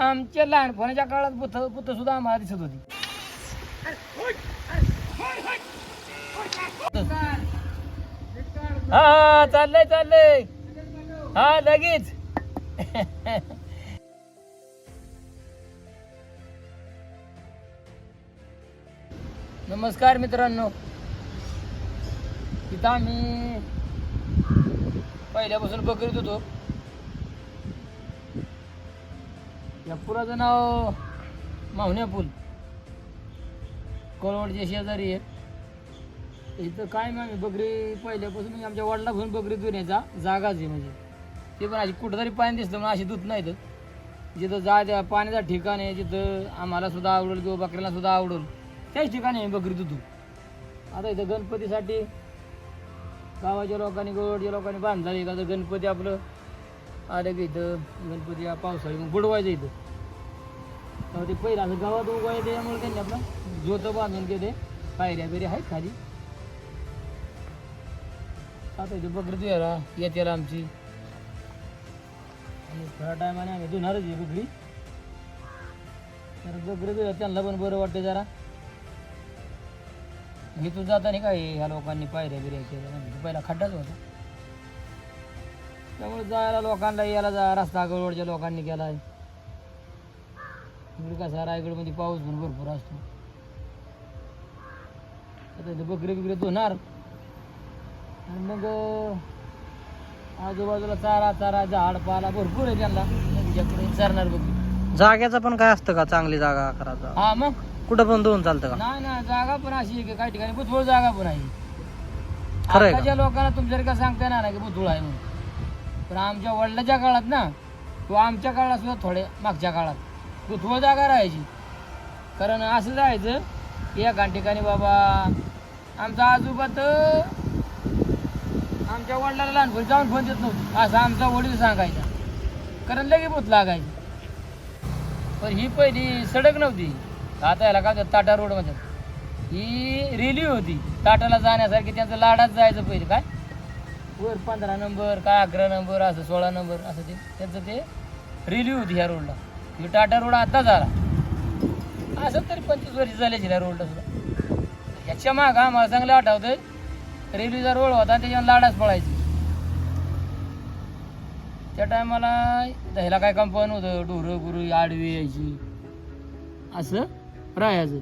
आमच्या लहानपणाच्या काळात बुत बुत सुद्धा आम्हाला दिसत होती. हा चाललंय चाललंय. हा लगेच. नमस्कार मित्रांनो. तिथं आम्ही पहिल्यापासून बकरीत होतो. या पुलाचं नाव माहुण्या पूल. कोलवडच्या शेजारी आहे. इथं काय आम्ही बकरी पहिल्यापासून म्हणजे आमच्या वडिलापासून बकरी दुन्याचा जागाच आहे म्हणजे. ते पण अशी कुठंतरी पाणी दिसतं म्हणून अशी दूध नाही तर जिथं जा त्या पाण्याचं ठिकाण आहे जिथं आम्हाला सुद्धा आवडेल किंवा बकऱ्याला सुद्धा आवडेल त्याच ठिकाणी आहे बकरी दूध आता इथं गणपतीसाठी गावाच्या लोकांनी गोवडच्या लोकांनी बांधलं आहे. का तर गणपती आपलं आलं की इथं गणपती या पावसाळी मग बुडवायचं इथं. तेव्हा ते पहिलं असं गावात उभं आहे त्याच्यामुळे त्यांनी आपलं जोतं बांधून गेले पायऱ्या बिऱ्या आहेत खाली. आता इथं बकरी तुझ्या येते आमची आणि थोड्या टायमाने आम्ही धुणारच आहे बकरी. तर बकरी तुझ्या त्यांना पण बरं वाटतं जरा. इथून जाताना काय ह्या लोकांनी पायऱ्या बिऱ्या केल्या. पहिला खड्डाच होता. त्यामुळे जायला लोकांना यायला जा रस्ता गळवडच्या लोकांनी केला आहे इकडे कसा रायगडमध्ये पाऊस पण भरपूर असतो. आता इथे बकरी बिकरी धुणार. आणि मग आजूबाजूला चारा चारा झाड पाला भरपूर आहे त्यांना. त्यांच्याकडे चरणार बकरी. जाग्याचं पण काय असतं का? चांगली जागा करायचा? हा मग? कुठं पण दोन चालतं का? नाही ना जागा पण अशी आहे की काही ठिकाणी बुथवळ जागा पण आहे. खरं लोकांना तुमच्या का सांगता येणार नाही की बुथुळ आहे म्हणून. पण आमच्या वडिलाच्या काळात ना किंवा आमच्या काळात सुद्धा थोडे मागच्या काळात. बुथवळ जागा राहायची. कारण असं जायचं एका ठिकाणी बाबा आमचा आजोबा तर आमच्या वडिलाला लहानपणी जाऊन फोन देत नव्हतं. असं आमचा वडील सांगायचा. कारण लगे भूत लागायची. पण ही पहिली सडक नव्हती. आता याला काय ताटा टाटा रोड म्हणतात ही रेल्वे होती. ताटाला जाण्यासारखी त्यांचं लाडात जायचं पहिले काय? वर पंधरा नंबर काय अकरा नंबर असं सोळा नंबर असं ते. त्यांचं ते रिलीव्ह होती ह्या रोडला मी टाटा रोड आता झाला. असं तरी पंचवीस वर्ष झाल्याची ह्या रोडला सुद्धा. ह्याच्या माग आम्हाला चांगलं आठवतं रेल्वेचा रोड होता त्याच्यावर लाडाच पळायची. त्या टायमाला ह्याला काय कंपाऊंड होतं ढोरं गुरु आडवी यायची. असं राहायचं.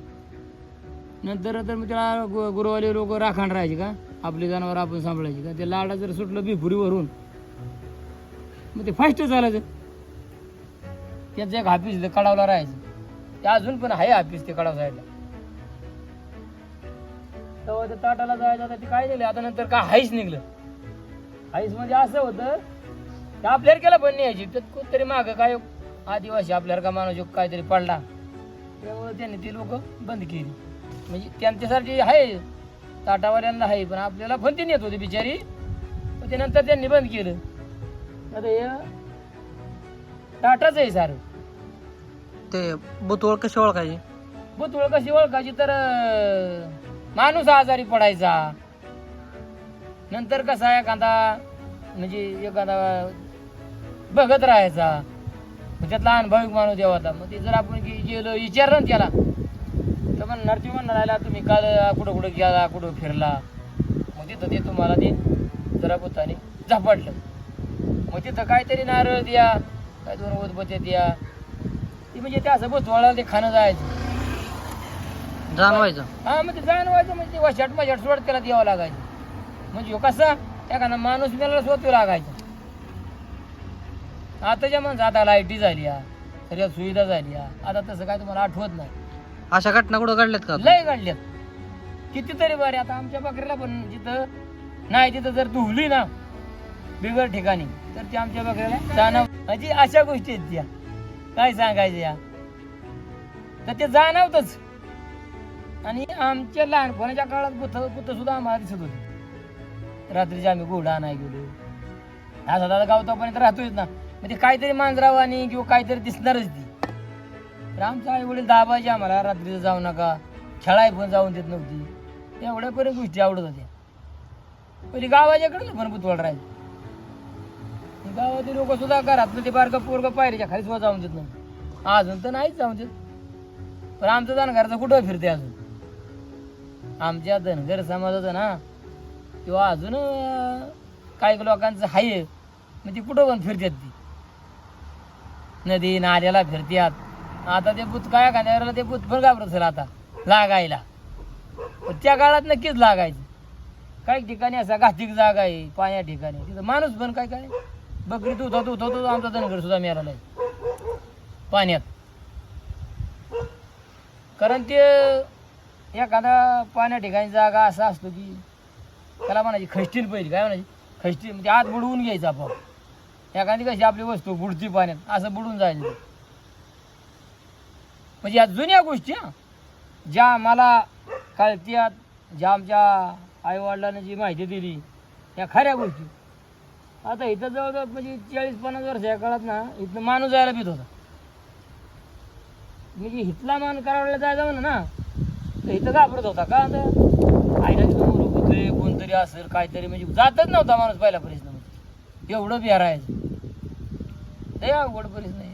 नंतर तर मग त्याला गु- गुरुवाले लोक राखण राहायचे का? आपली जनावर आपण सांभाळायची. का ते लाडा जर सुटलं भिपुरीवरून मग ते फास्ट चालायचं. त्याचं एक हापीस कडावला राहायचं. ते अजून पण आहे हापीस ते कडाव साईडला. तेव्हा ते ताटाला जायचं आता ते काय झालं आता नंतर काय हाईस निघलं. हाईस म्हणजे असं होतं ते आपल्याला केला पण न्यायची तर कुठतरी मागं काय आदिवासी आपल्याला का माणूस काहीतरी पडला. त्यामुळे त्यांनी ती लोक बंद केली. म्हणजे त्यांच्यासाठी आहे ताटावाल्यांना आहे पण आपल्याला पण ती नेत होती बिचारी. पण ते नंतर त्यांनी बंद केलं. आता हे टाटाच आहे सारं. ते बुतवळ कशी ओळखायची? बुतुळ कशी ओळखायची तर अं, माणूस आजारी पडायचा. नंतर कसा एखादा म्हणजे एखादा बघत राहायचा. मग त्यातला अनुभविक माणूस देव होता मग ते जर आपण गेलो विचारलं ना त्याला तर म्हणणार ते म्हणणार आला तुम्ही काल कुठं कुठं गेला कुठं फिरला? मग तिथं ते तुम्हाला ते जरा पोताने झपाटलं. मग तिथं काहीतरी नारळ द्या काय दोन उदबत्या द्या. ती म्हणजे ते असं बोतवाळाला ते खाणं जायचं. जाणवायचं. हा मग ते जाणवायचं म्हणजे वशाट मशाट सोडत त्याला द्यावं लागायचं. म्हणजे ह्यो कसा एखादा माणूस मेला स्वतः लागायचा. आताच्या माणसं आता लाईटी झाली हा सगळ्या सुविधा झाली हा आता तसं काय तुम्हाला आठवत नाही. अशा घटना कुठं घडल्यात का? लय घडल्यात. कितीतरी बरे आता आमच्या बकरीला पण जिथं नाही तिथं जर धुवली ना बिगर ठिकाणी तर ते आमच्या बकऱ्याला जाणव म्हणजे अशा गोष्टी आहेत त्या. काय सांगायचं या? तर ते जाणवतच. आणि आमच्या लहानपणाच्या काळात बुथ बुथ सुद्धा आम्हाला दिसत होती. रात्रीचे आम्ही घोडा आणाय गेलो. असं दादा गावतापर्यंत राहतोय ना. म्हणजे काहीतरी मांजरावं आणि किंवा काहीतरी दिसणारच ती. तर आमचं आई वडील दाबायचे आम्हाला रात्रीचं जाऊ नका. खेळाय पण जाऊन देत नव्हती. एवढ्या पर्यंत गोष्टी आवडत होत्या. पहिली गावाच्याकडे पण पुतवाड राहायचं गावातील लोक सुद्धा घरात ते बारका पोरग पायरीच्या खाली सुद्धा जाऊन देत नव्हते. अजून तर नाहीच जाऊन देत. पण आमचं धनगरचं कुठं फिरते अजून? आमच्या धनगर समाजाचं ना किंवा अजून काही लोकांचं आहे मग ती कुठं पण फिरतात ती. नदी नाल्याला फिरतात आता ते भूत काय खाण्यावर ते भूत पण घाबरत असेल आता लागायला. त्या काळात नक्कीच लागायचं. काही ठिकाणी असा घातिक जागा आहे पाण्या ठिकाणी. तिथं माणूस पण काय काय? बकरी तू होतो दूध होतो आमचा धनगर सुद्धा मिळाला पाण्यात. कारण ते एखादा पाण्या ठिकाणी जागा असा असतो की त्याला म्हणायची खष्टीन पहिली. काय म्हणायची? खष्टी म्हणजे आत बुडवून घ्यायचा आपण एखादी कशी आपली वस्तू बुडती पाण्यात असं बुडून जायचं. म्हणजे या जुन्या गोष्टी हा. ज्या मला कळत्यात ज्या आमच्या आईवडिलांनी जी माहिती दिली त्या खऱ्या गोष्टी. आता इथं जवळजवळ म्हणजे चाळीस पन्नास वर्षाच्या काळात ना इथं माणूस जायला पित होता. म्हणजे इथला मान करावला जायचा म्हणा ना तर इथं घाबरत होता. का आता? आईला तिथं मुलं कोणतरी असेल काहीतरी म्हणजे जातच नव्हता माणूस पहिल्या परिस्थितीमध्ये एवढं बिहारायचं ते अवघड परिस्थिती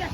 Yeah.